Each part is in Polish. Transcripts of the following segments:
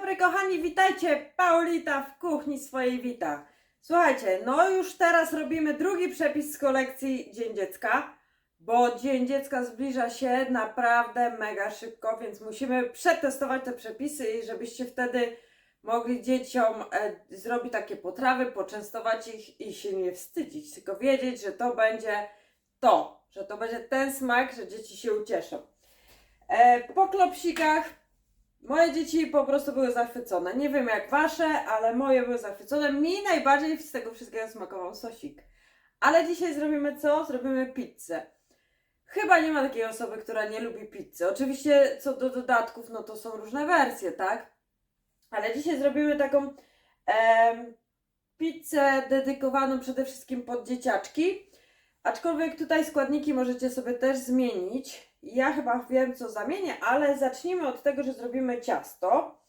dobry kochani, witajcie! Paulita w kuchni swojej wita. Słuchajcie, no już teraz robimy drugi przepis z kolekcji Dzień Dziecka, bo Dzień Dziecka zbliża się naprawdę mega szybko, więc musimy przetestować te przepisy i żebyście wtedy mogli dzieciom e, zrobić takie potrawy, poczęstować ich i się nie wstydzić, tylko wiedzieć, że to będzie to, że to będzie ten smak, że dzieci się ucieszą. E, po klopsikach Moje dzieci po prostu były zachwycone. Nie wiem jak wasze, ale moje były zachwycone. Mi najbardziej z tego wszystkiego smakował sosik. Ale dzisiaj zrobimy co? Zrobimy pizzę. Chyba nie ma takiej osoby, która nie lubi pizzy. Oczywiście co do dodatków, no to są różne wersje, tak? Ale dzisiaj zrobimy taką em, pizzę dedykowaną przede wszystkim pod dzieciaczki. Aczkolwiek tutaj składniki możecie sobie też zmienić. Ja chyba wiem, co zamienię, ale zacznijmy od tego, że zrobimy ciasto.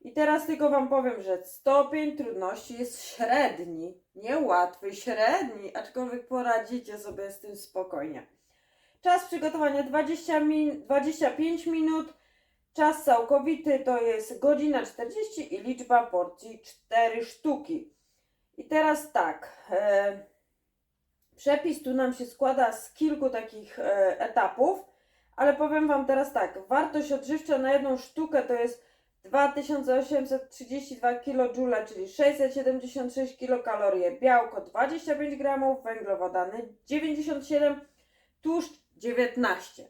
I teraz tylko Wam powiem, że stopień trudności jest średni, niełatwy, średni, aczkolwiek poradzicie sobie z tym spokojnie. Czas przygotowania 20 min 25 minut, czas całkowity to jest godzina 40 i liczba porcji 4 sztuki. I teraz tak, e, przepis tu nam się składa z kilku takich e, etapów. Ale powiem Wam teraz tak, wartość odżywcza na jedną sztukę to jest 2832 kJ, czyli 676 kilokalorie, białko 25 gramów, węglowodany 97, tłuszcz 19.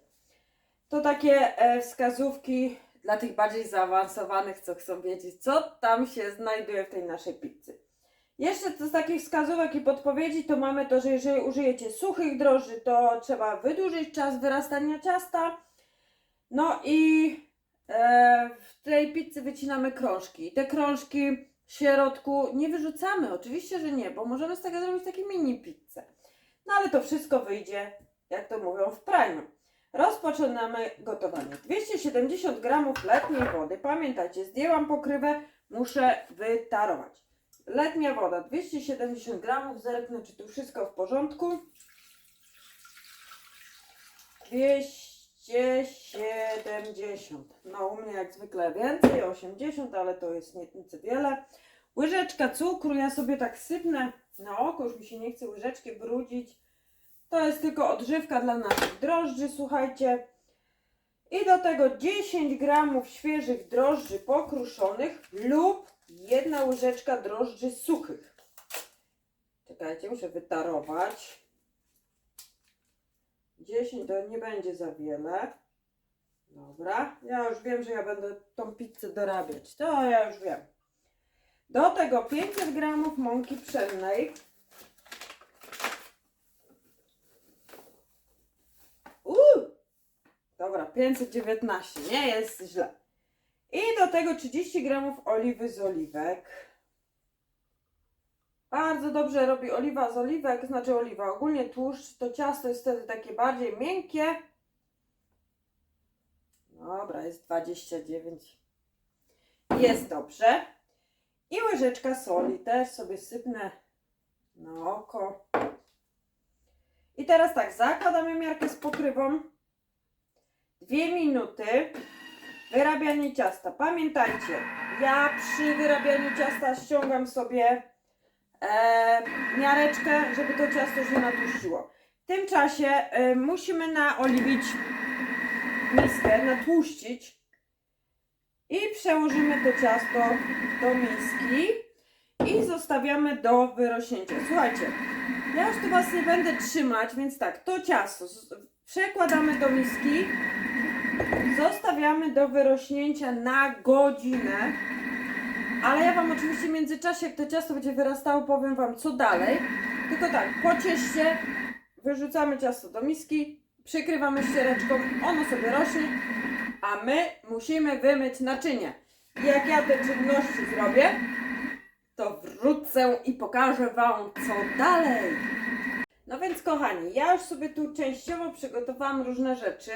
To takie e, wskazówki dla tych bardziej zaawansowanych, co chcą wiedzieć, co tam się znajduje w tej naszej pizzy. Jeszcze z takich wskazówek i podpowiedzi, to mamy to, że jeżeli użyjecie suchych drożdży, to trzeba wydłużyć czas wyrastania ciasta. No i e, w tej pizzy wycinamy krążki. Te krążki w środku nie wyrzucamy, oczywiście, że nie, bo możemy z tego zrobić takie mini pizzę. No ale to wszystko wyjdzie, jak to mówią, w praniu. Rozpoczynamy gotowanie. 270 gramów letniej wody. Pamiętajcie, zdjęłam pokrywę, muszę wytarować. Letnia woda 270 gramów. Zerknę, czy tu wszystko w porządku. 270. No, u mnie jak zwykle więcej, 80, ale to jest nie, nic wiele. Łyżeczka cukru, ja sobie tak sypnę na oko, już mi się nie chce łyżeczki brudzić. To jest tylko odżywka dla naszych drożdży, słuchajcie. I do tego 10 gramów świeżych drożdży pokruszonych lub jedna łyżeczka drożdży suchych. Czekajcie, muszę wytarować. 10 to nie będzie za wiele. Dobra, ja już wiem, że ja będę tą pizzę dorabiać. To ja już wiem. Do tego 500 gramów mąki pszennej. Dobra, 519, nie jest źle. I do tego 30 gramów oliwy z oliwek. Bardzo dobrze robi oliwa z oliwek, znaczy oliwa, ogólnie tłuszcz, to ciasto jest wtedy takie bardziej miękkie. Dobra, jest 29. Jest dobrze. I łyżeczka soli też sobie sypnę na oko. I teraz tak, zakładamy miarkę z pokrywą. Dwie minuty. Wyrabianie ciasta. Pamiętajcie, ja przy wyrabianiu ciasta ściągam sobie e, miareczkę, żeby to ciasto się natłuściło. W tym czasie e, musimy naoliwić miskę, natłuścić i przełożymy to ciasto do miski i zostawiamy do wyrośnięcia. Słuchajcie, ja już tu Was nie będę trzymać, więc tak, to ciasto przekładamy do miski Zostawiamy do wyrośnięcia na godzinę. Ale ja Wam oczywiście w międzyczasie, jak to ciasto będzie wyrastało, powiem Wam co dalej. Tylko tak, po wyrzucamy ciasto do miski, przykrywamy ściereczką, ono sobie rośnie, a my musimy wymyć naczynie. Jak ja te czynności zrobię, to wrócę i pokażę Wam co dalej. No więc kochani, ja już sobie tu częściowo przygotowałam różne rzeczy.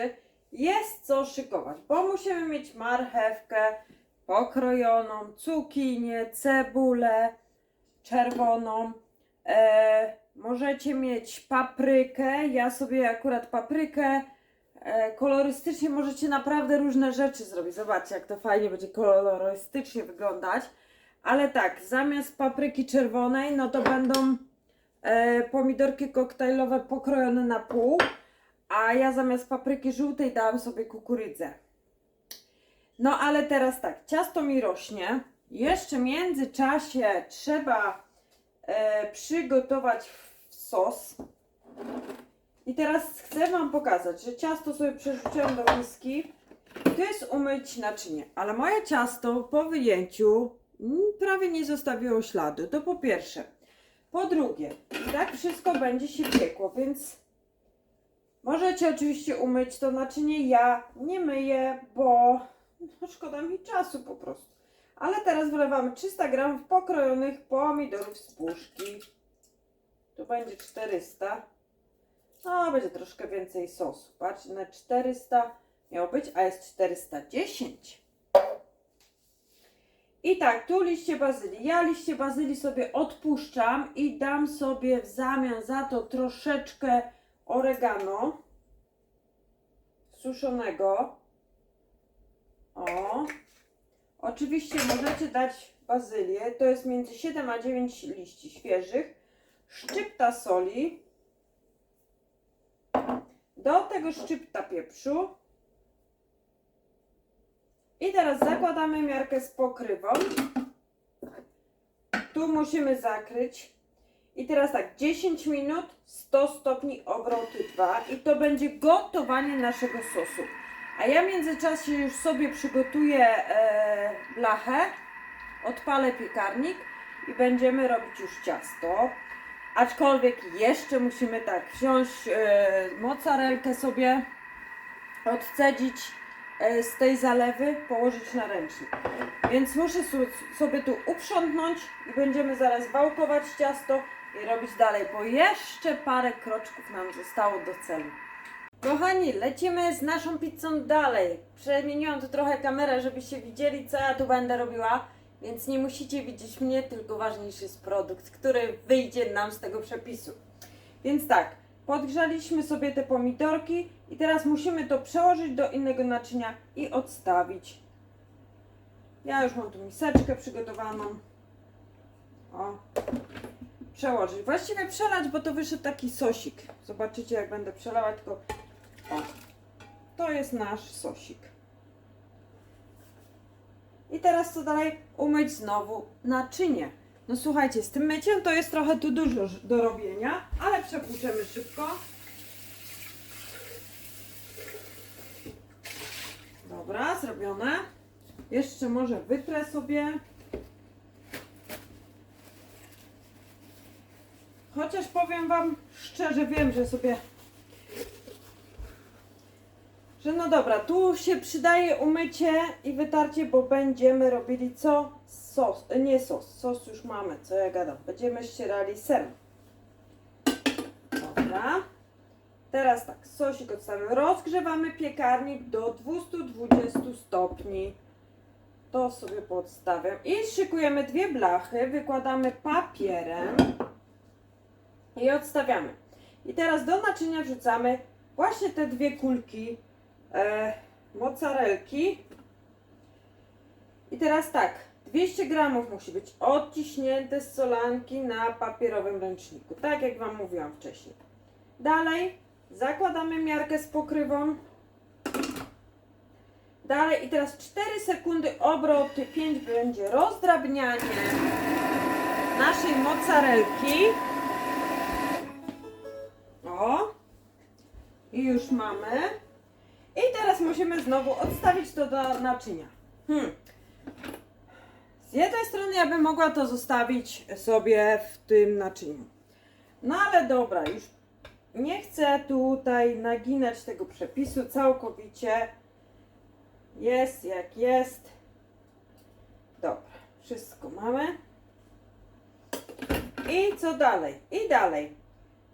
Jest co szykować, bo musimy mieć marchewkę pokrojoną, cukinię, cebulę czerwoną. E, możecie mieć paprykę. Ja sobie akurat paprykę E, kolorystycznie możecie naprawdę różne rzeczy zrobić. Zobaczcie, jak to fajnie będzie kolorystycznie wyglądać. Ale tak, zamiast papryki czerwonej, no to będą e, pomidorki koktajlowe pokrojone na pół, a ja zamiast papryki żółtej dałam sobie kukurydzę. No ale teraz tak, ciasto mi rośnie. Jeszcze w międzyczasie trzeba e, przygotować sos. I teraz chcę Wam pokazać, że ciasto sobie przerzuciłam do miski. To jest umyć naczynie, ale moje ciasto po wyjęciu prawie nie zostawiło śladu. To po pierwsze. Po drugie, i tak wszystko będzie się piekło, więc możecie oczywiście umyć to naczynie. Ja nie myję, bo no, szkoda mi czasu po prostu. Ale teraz wlewamy 300 g pokrojonych pomidorów z puszki. Tu będzie 400. No, będzie troszkę więcej sosu. Patrz, na 400 miało być, a jest 410. I tak, tu liście bazylii. Ja liście bazylii sobie odpuszczam i dam sobie w zamian za to troszeczkę oregano suszonego. O. Oczywiście możecie dać bazylię. To jest między 7 a 9 liści świeżych. Szczypta soli. Do tego szczypta pieprzu. I teraz zakładamy miarkę z pokrywą. Tu musimy zakryć. I teraz tak, 10 minut, 100 stopni, obroty 2 i to będzie gotowanie naszego sosu. A ja w międzyczasie już sobie przygotuję e, blachę, odpalę piekarnik i będziemy robić już ciasto. Aczkolwiek jeszcze musimy tak wziąć e, mozzarelkę sobie, odcedzić e, z tej zalewy, położyć na ręcznik. Więc muszę sobie tu uprzątnąć i będziemy zaraz wałkować ciasto robić dalej, bo jeszcze parę kroczków nam zostało do celu. Kochani, lecimy z naszą pizzą dalej. Przemieniłam tu trochę kamerę, żebyście widzieli, co ja tu będę robiła. Więc nie musicie widzieć mnie, tylko ważniejszy jest produkt, który wyjdzie nam z tego przepisu. Więc tak, podgrzaliśmy sobie te pomidorki i teraz musimy to przełożyć do innego naczynia i odstawić. Ja już mam tu miseczkę przygotowaną. O. Przełożyć. Właściwie przelać, bo to wyszedł taki sosik. Zobaczycie jak będę przelewać, tylko o. To jest nasz sosik. I teraz co dalej? Umyć znowu naczynie. No słuchajcie, z tym myciem to jest trochę tu dużo do robienia, ale przepłuczemy szybko. Dobra, zrobione. Jeszcze może wytrę sobie. Chociaż powiem Wam szczerze, wiem, że sobie że no dobra, tu się przydaje umycie i wytarcie, bo będziemy robili co? Sos, e, nie sos, sos już mamy, co ja gadam. Będziemy ścierali ser. Dobra. Teraz tak, sosik odstawiamy. Rozgrzewamy piekarnik do 220 stopni. To sobie podstawiam. I szykujemy dwie blachy, wykładamy papierem i odstawiamy. I teraz do naczynia wrzucamy właśnie te dwie kulki e, mozzarelki. I teraz tak, 200 gramów musi być odciśnięte z solanki na papierowym ręczniku, tak jak Wam mówiłam wcześniej. Dalej zakładamy miarkę z pokrywą. Dalej i teraz 4 sekundy obroty, 5 będzie rozdrabnianie naszej mozzarelki. I już mamy. I teraz musimy znowu odstawić to do naczynia. Hmm. Z jednej strony ja bym mogła to zostawić sobie w tym naczyniu. No ale dobra, już nie chcę tutaj naginać tego przepisu całkowicie. Jest jak jest. Dobra, wszystko mamy. I co dalej? I dalej.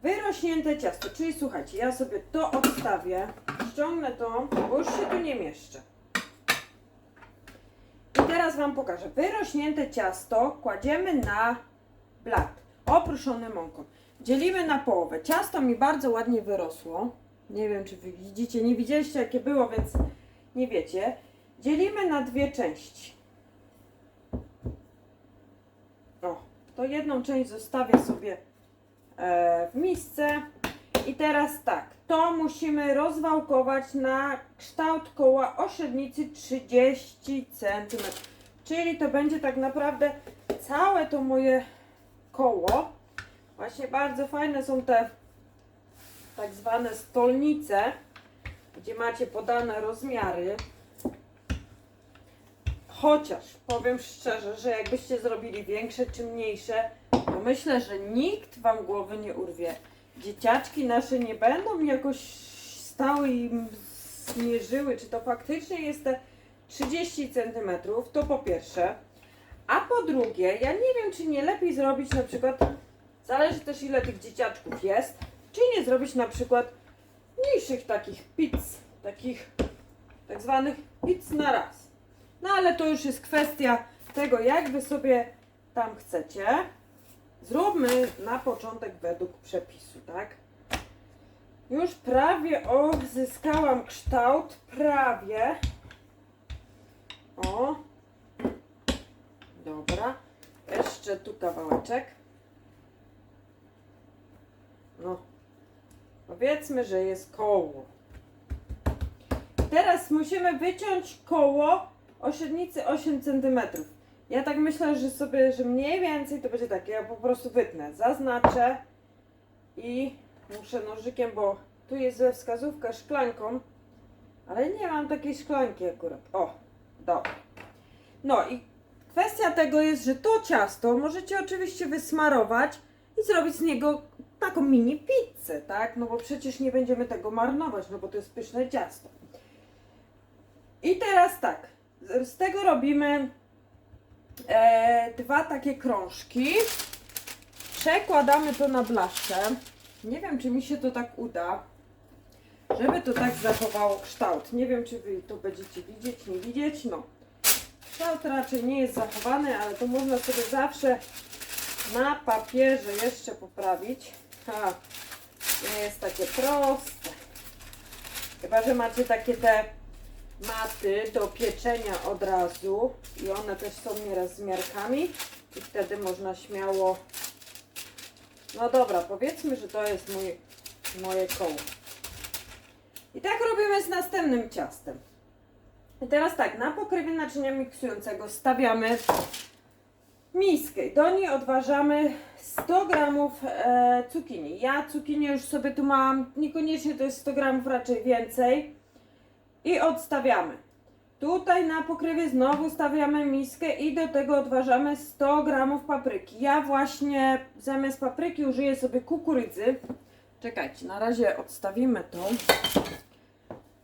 Wyrośnięte ciasto, czyli słuchajcie, ja sobie to odstawię, ściągnę to, bo już się tu nie mieszczę. I teraz Wam pokażę. Wyrośnięte ciasto kładziemy na blat, oprószony mąką. Dzielimy na połowę. Ciasto mi bardzo ładnie wyrosło. Nie wiem, czy wy widzicie, nie widzieliście jakie było, więc nie wiecie. Dzielimy na dwie części. O, to jedną część zostawię sobie w misce. I teraz tak, to musimy rozwałkować na kształt koła o średnicy 30 cm. Czyli to będzie tak naprawdę całe to moje koło. Właśnie bardzo fajne są te tak zwane stolnice, gdzie macie podane rozmiary. Chociaż powiem szczerze, że jakbyście zrobili większe czy mniejsze, to myślę, że nikt wam głowy nie urwie. Dzieciaczki nasze nie będą jakoś stały i zmierzyły, czy to faktycznie jest te 30 cm, to po pierwsze. A po drugie, ja nie wiem, czy nie lepiej zrobić na przykład, zależy też ile tych dzieciaczków jest, czy nie zrobić na przykład mniejszych takich pizz, takich tak zwanych pizz na raz. No ale to już jest kwestia tego, jak wy sobie tam chcecie. Zróbmy na początek według przepisu, tak? Już prawie odzyskałam kształt, prawie. O. Dobra. Jeszcze tu kawałeczek. No. Powiedzmy, że jest koło. Teraz musimy wyciąć koło o średnicy 8 cm. Ja tak myślę, że sobie, że mniej więcej to będzie takie, ja po prostu wytnę, zaznaczę i muszę nożykiem, bo tu jest wskazówka szklanką, ale nie mam takiej szklanki akurat. O, dobra. No i kwestia tego jest, że to ciasto możecie oczywiście wysmarować i zrobić z niego taką mini pizzę, tak? No bo przecież nie będziemy tego marnować, no bo to jest pyszne ciasto. I teraz tak, z tego robimy e, dwa takie krążki. Przekładamy to na blaszkę. Nie wiem, czy mi się to tak uda, żeby to tak zachowało kształt. Nie wiem, czy wy to będziecie widzieć, nie widzieć. No, kształt raczej nie jest zachowany, ale to można sobie zawsze na papierze jeszcze poprawić. Ha, nie jest takie proste. Chyba, że macie takie te maty do pieczenia od razu i one też są nieraz z miarkami i wtedy można śmiało no dobra, powiedzmy, że to jest mój, moje koło. I tak robimy z następnym ciastem. I teraz tak, na pokrywie naczynia miksującego stawiamy miskę. Do niej odważamy 100 gramów e, cukinii. Ja cukinię już sobie tu mam, niekoniecznie to jest 100 gramów, raczej więcej. I odstawiamy. Tutaj na pokrywie znowu stawiamy miskę i do tego odważamy 100 gramów papryki. Ja właśnie zamiast papryki użyję sobie kukurydzy. Czekajcie, na razie odstawimy to.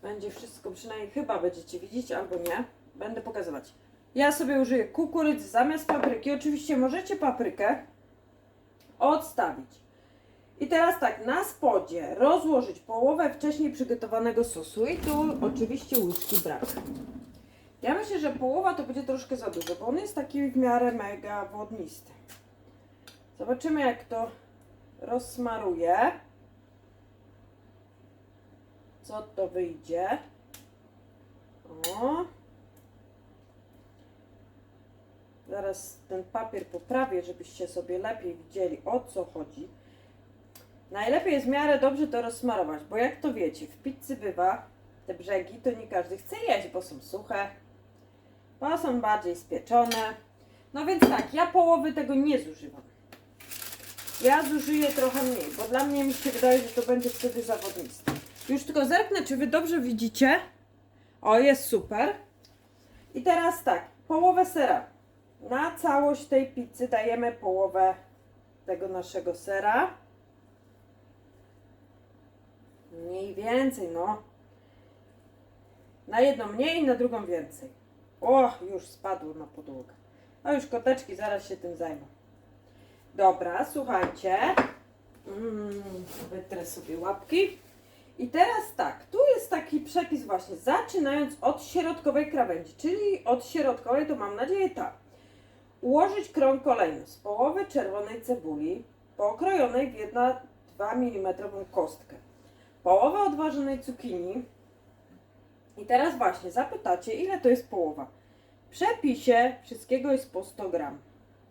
Będzie wszystko, przynajmniej chyba będziecie widzieć albo nie. Będę pokazywać. Ja sobie użyję kukurydzy zamiast papryki. Oczywiście możecie paprykę odstawić. I teraz tak, na spodzie rozłożyć połowę wcześniej przygotowanego sosu i tu oczywiście łyżki brak. Ja myślę, że połowa to będzie troszkę za dużo, bo on jest taki w miarę mega wodnisty. Zobaczymy jak to rozsmaruję. Co to wyjdzie. O. Zaraz ten papier poprawię, żebyście sobie lepiej widzieli o co chodzi. Najlepiej jest w miarę dobrze to rozsmarować, bo jak to wiecie, w pizzy bywa, te brzegi to nie każdy chce jeść, bo są suche, bo są bardziej spieczone. No więc tak, ja połowy tego nie zużywam. Ja zużyję trochę mniej, bo dla mnie mi się wydaje, że to będzie wtedy zawodniste. Już tylko zerknę, czy wy dobrze widzicie. O, jest super. I teraz tak, połowę sera. Na całość tej pizzy dajemy połowę tego naszego sera. Mniej więcej, no. Na jedną mniej, na drugą więcej. O, już spadło na podłogę. A już koteczki zaraz się tym zajmą. Dobra, słuchajcie. Mm, wytrę sobie łapki. I teraz tak, tu jest taki przepis właśnie, zaczynając od środkowej krawędzi, czyli od środkowej to mam nadzieję tak. Ułożyć krąg kolejny z połowy czerwonej cebuli, pokrojonej w 1-2 mm kostkę. Połowę odważonej cukinii. I teraz właśnie zapytacie, ile to jest połowa. W przepisie wszystkiego jest po 100 gram.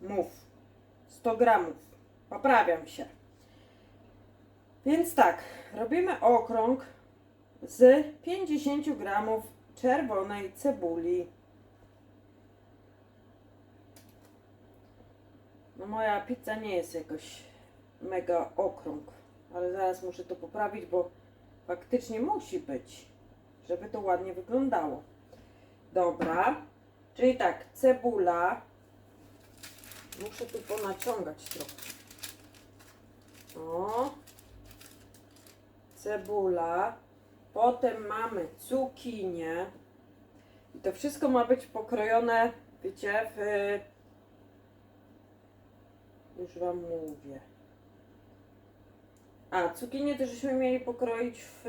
Mów. 100 gramów. Poprawiam się. Więc tak, robimy okrąg z 50 gramów czerwonej cebuli. No moja pizza nie jest jakoś mega okrąg, ale zaraz muszę to poprawić, bo faktycznie musi być, żeby to ładnie wyglądało. Dobra, czyli tak, cebula. Muszę tu ponaciągać trochę. O, cebula. Potem mamy cukinię. I to wszystko ma być pokrojone, wiecie, w... Już Wam mówię. A, cukinię też żeśmy mieli pokroić w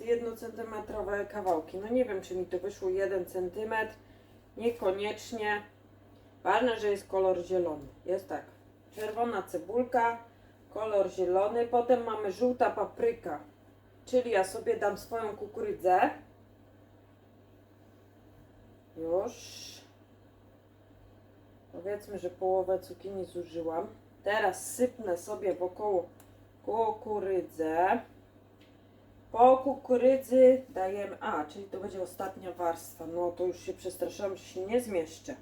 jednocentymetrowe kawałki. No nie wiem, czy mi to wyszło 1 cm. Niekoniecznie. Ważne, że jest kolor zielony. Jest tak. Czerwona cebulka, kolor zielony. Potem mamy żółta papryka. Czyli ja sobie dam swoją kukurydzę. Już. Powiedzmy, że połowę cukinii zużyłam. Teraz sypnę sobie wokoło kukurydzę. Po kukurydzy dajemy. A, czyli to będzie ostatnia warstwa. No to już się przestraszyłam, że się nie zmieszczę.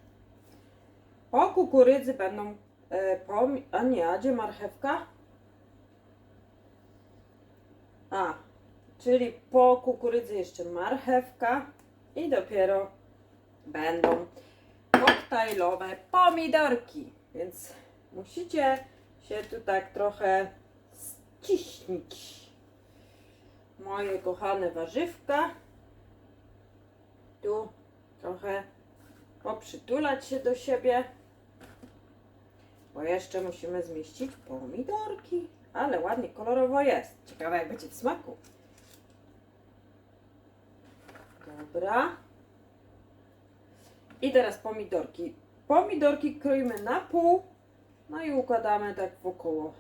Po kukurydzy będą. E, pom- a nie, a gdzie marchewka? A, czyli po kukurydzy jeszcze marchewka i dopiero będą koktajlowe pomidorki. Więc musicie się tu tak trochę ściśnić. Moje kochane warzywka. Tu trochę poprzytulać się do siebie. Bo jeszcze musimy zmieścić pomidorki. Ale ładnie kolorowo jest. Ciekawe jak będzie w smaku. Dobra. I teraz pomidorki. Pomidorki kroimy na pół, no i układamy tak wokoło.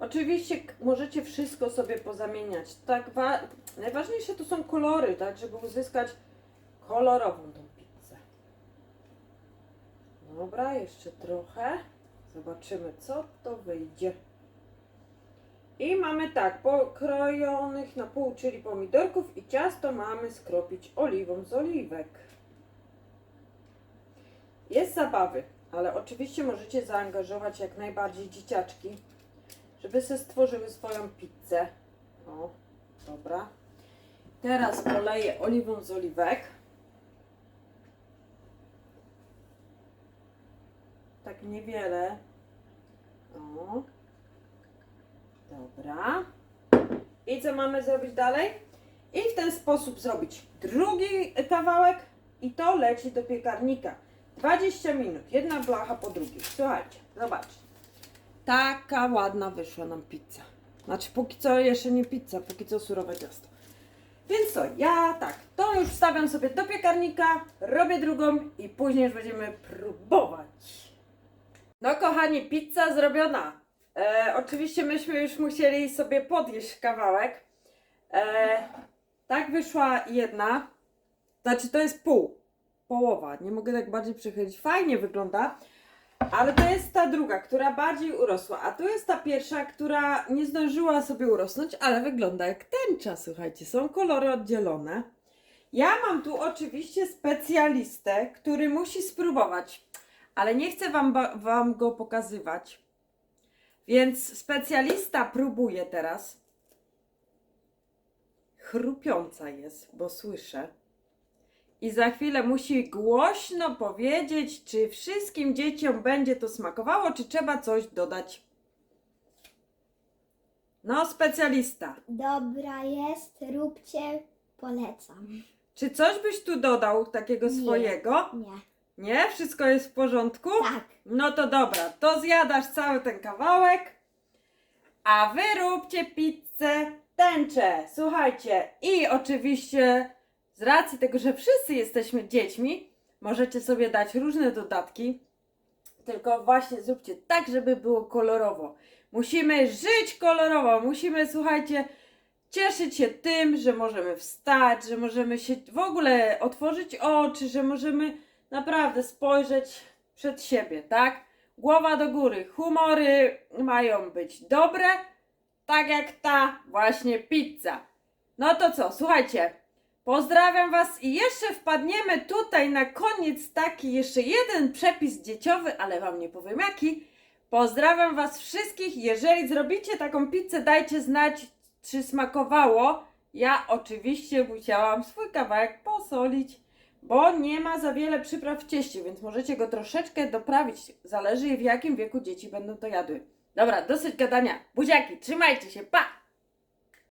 Oczywiście możecie wszystko sobie pozamieniać. Tak, wa- najważniejsze to są kolory, tak, żeby uzyskać kolorową tą pizzę. Dobra, jeszcze trochę. Zobaczymy, co to wyjdzie. I mamy tak, pokrojonych na pół, czyli pomidorków i ciasto mamy skropić oliwą z oliwek. Jest zabawy, ale oczywiście możecie zaangażować jak najbardziej dzieciaczki, żeby se stworzyły swoją pizzę. O, dobra. Teraz poleję oliwą z oliwek. Tak niewiele. O. Dobra. I co mamy zrobić dalej? I w ten sposób zrobić drugi kawałek i to leci do piekarnika. 20 minut, jedna blacha po drugiej. Słuchajcie, zobaczcie. Taka ładna wyszła nam pizza. Znaczy póki co jeszcze nie pizza, póki co surowe ciasto. Więc co, ja tak, to już wstawiam sobie do piekarnika, robię drugą i później już będziemy próbować. No kochani, pizza zrobiona. E, oczywiście myśmy już musieli sobie podjeść kawałek. E, tak wyszła jedna. Znaczy to jest pół. Połowa. Nie mogę tak bardziej przychylić. Fajnie wygląda. Ale to jest ta druga, która bardziej urosła. A tu jest ta pierwsza, która nie zdążyła sobie urosnąć, ale wygląda jak tęcza. Słuchajcie, są kolory oddzielone. Ja mam tu oczywiście specjalistę, który musi spróbować, ale nie chcę wam, wam go pokazywać. Więc specjalista próbuje teraz. Chrupiąca jest, bo słyszę. I za chwilę musi głośno powiedzieć, czy wszystkim dzieciom będzie to smakowało, czy trzeba coś dodać. No, specjalista. Dobra jest, róbcie, polecam. Czy coś byś tu dodał takiego Nie. swojego? Nie. Nie? Wszystko jest w porządku? Tak. No to dobra, to zjadasz cały ten kawałek, a wy róbcie pizzę tęczę. Słuchajcie, i oczywiście z racji tego, że wszyscy jesteśmy dziećmi, możecie sobie dać różne dodatki, tylko właśnie zróbcie tak, żeby było kolorowo. Musimy żyć kolorowo, musimy, słuchajcie, cieszyć się tym, że możemy wstać, że możemy się w ogóle otworzyć oczy, że możemy naprawdę spojrzeć przed siebie, tak? Głowa do góry, humory mają być dobre, tak jak ta właśnie pizza. No to co, słuchajcie, pozdrawiam Was i jeszcze wpadniemy tutaj na koniec taki jeszcze jeden przepis dzieciowy, ale Wam nie powiem jaki. Pozdrawiam Was wszystkich. Jeżeli zrobicie taką pizzę, dajcie znać, czy smakowało. Ja oczywiście musiałam swój kawałek posolić, bo nie ma za wiele przypraw w cieście, więc możecie go troszeczkę doprawić. Zależy w jakim wieku dzieci będą to jadły. Dobra, dosyć gadania. Buziaki, trzymajcie się, pa!